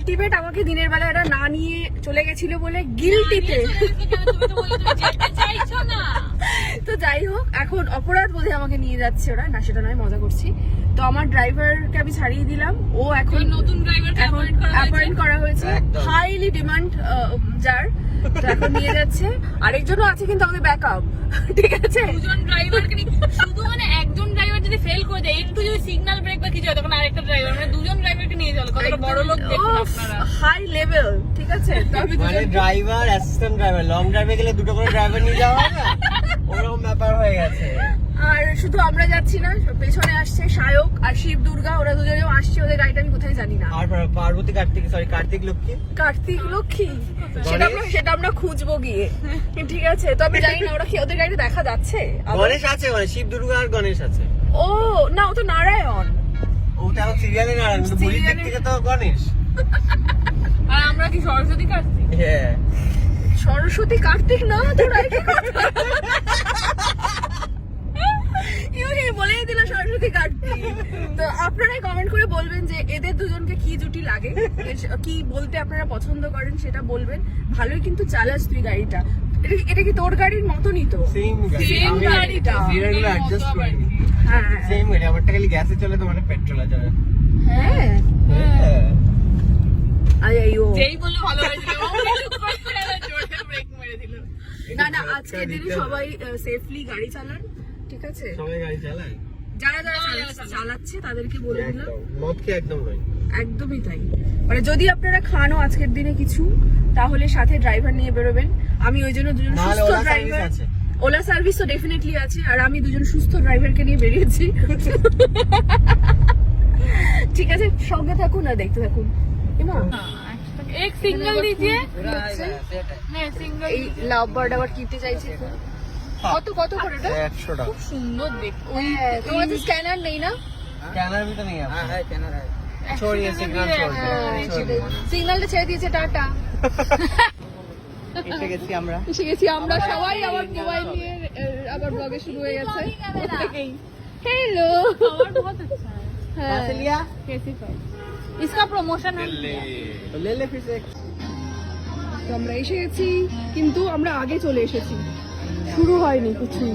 Ultimate আমাকে দিনের বেলা এটা না নিয়ে চলে গেছিল বলে গিলটিতে তো। যাই হোক এখন অপরাধ বোধে আমাকে নিয়ে যাচ্ছে ওরা। না সেটা নয় মজা করছি। তো আমার ড্রাইভারকে আমি ছাড়িয়ে দিলাম। ও এখন নতুন ড্রাইভারকে অ্যাপয়েন্ট করা হয়েছে? হাইলি ডিমান্ড যার। এখন নিয়ে যাচ্ছে। আরেকজনও আছে কিন্তু আমাদের ব্যাকআপ ঠিক আছে? দুজন ড্রাইভারকে শুধু মানে একজন ড্রাইভার যদি ফেল করে দেয় একটু যদি সিগন্যাল ব্রেক বা কিছু হয় তখন আরেকটা ড্রাইভার মানে দুজন ড্রাইভারকে নিয়ে চলো কতটা বড় লোক দেখুন আপনারা। হাই লেভেল ঠিক আছে? মানে ড্রাইভার অ্যাসিস্ট্যান্ট ড্রাইভার লং ড্রাইভে গেলে দুটো করে ড্রাইভার নিয়ে যাওয়া হয় না ওরকম ব্যাপার হয়ে গেছে। আর শুধু আমরা যাচ্ছি না পেছনে আসছে সায়ক আর শিব দুর্গা ওরা দুজনেও আসছে ওদের গাড়িটা আমি কোথায় জানি না। আর পার্বতী কার্তিক সরি কার্তিক লক্ষ্মী? কার্তিক লক্ষ্মী? সেটা আমরা সেটা আমরা খুঁজবো গিয়ে। ঠিক আছে তো আমি জানি না ওরা কি ওদের গাড়িতে দেখা যাচ্ছে? গণেশ আছে মানে শিব দুর্গা আর গণেশ আছে। ও না ও তো নারায়ণ। ওটা সিরিয়ালে না বুড়ির দিক থেকে তো গণেশ। আর আমরা কি সরস্বতী কার্তিক? হ্যাঁ। সরস্বতী কার্তিক না তোরা কি বলেই দিল সরস্বতী কার্তিক। তো আপনারাই কমেন্ট করে বলবেন যে এদের দুজনকে কি জুটি লাগে? কি বলতে আপনারা পছন্দ করেন সেটা বলবেন। ভালোই কিন্তু চালাস তুই গাড়িটা। এটা কি- তোর গাড়ির মতনই তো? সেম গাড়িটা। হ্যাঁ সেম আমারটা খালি গ্যাসে চলে তো মানে পেট্রোল যাবে হ্যাঁ হ্যাঁ আই আই যেই বলল ভালো হয়েছিল ও একটু করে করে আবার জোরে ব্রেক মেরে দিল। না না আজকের দিনে সবাই সেফলি গাড়ি চালান ঠিক আছে? সবাই গাড়ি চালায়? যারা যারা চালাচ্ছে তাদেরকে বলে দিলাম। মদ খেয়ে একদম নয় একদমই তাই। মানে যদি আপনারা খানও আজকের দিনে কিছু তাহলে সাথে ড্রাইভার নিয়ে বেরোবেন। আমি ওই জন্য দুজন সুস্থ ড্রাইভার আছে। ওলা সার্ভিস তো ডেফিনেটলি আছে আর আমি দুজন সুস্থ ড্রাইভারকে নিয়ে বেরিয়েছি ঠিক আছে সঙ্গে থাকুন আর দেখতে থাকুন এমা এক সিঙ্গেল দিজিয়ে হচ্ছে? না সিঙ্গেল এই লাভ বার্ড আবার কিনতে চাইছে কত কত করে এটা একশো টাকা খুব সুন্দর দেখতে ওই তোমার তো স্ক্যানার নেই না স্ক্যানার भी तो नहीं है हाँ है स्कैनर है छोड़िए सिग्नल छोड़ হ্যাঁ, সিগন্যালটা ছেড়ে দিয়েছে টাটা এসে গেছি আমরা এসে গেছি আমরা সবাই আবার মোবাইল নিয়ে আহ, আবার ব্লগে শুরু হয়ে গেছে হ্যালো और बहुत अच्छा है হ্যাঁ लिया कैसी फाइल इसका प्रमोशन हम तो ले ले फिर से তো আমরা এসে গেছি কিন্তু আমরা আগে চলে এসেছি শুরু হয়নি কিছু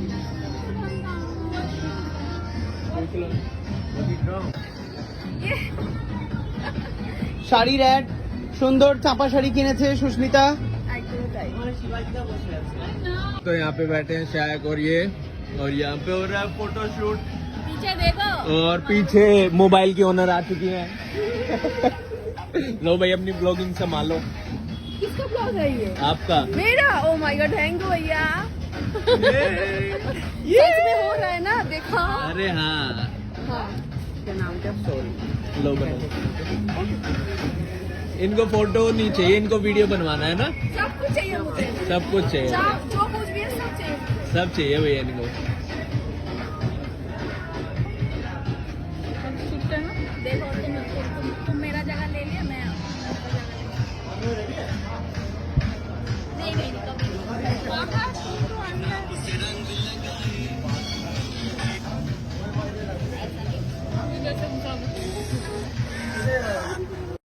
শাড়ির অ্যাড সুন্দর চাপা শাড়ি কিনেছে সুস্মিতা একদমই তাই तो यहाँ पे बैठे हैं शायक और ये और यहाँ पे हो रहा है फ़ोटो शूट पीछे देखो। और पीछे मोबाइल की ओनर आ चुकी हैं। लो भाई अपनी ब्लॉगिंग संभालो। किसका ब्लॉग है ये? आपका। मेरा? Oh my God thank you भैया। ये हो रहा है ना? देखा। अरे हाँ। हाँ। क्या नाम क्या सॉरी लो बनो इनको फ़ोटो नहीं चाहिए इनको वीडियो बनवाना है ना? सब कुछ चाहिए मुझे। सब कुछ चाहिए। सब जो कुछ भी है सब चाहिए। सब चाहिए भैया इनको। देखो तुम तुम, तुम मेरा जगह ले लिया मैं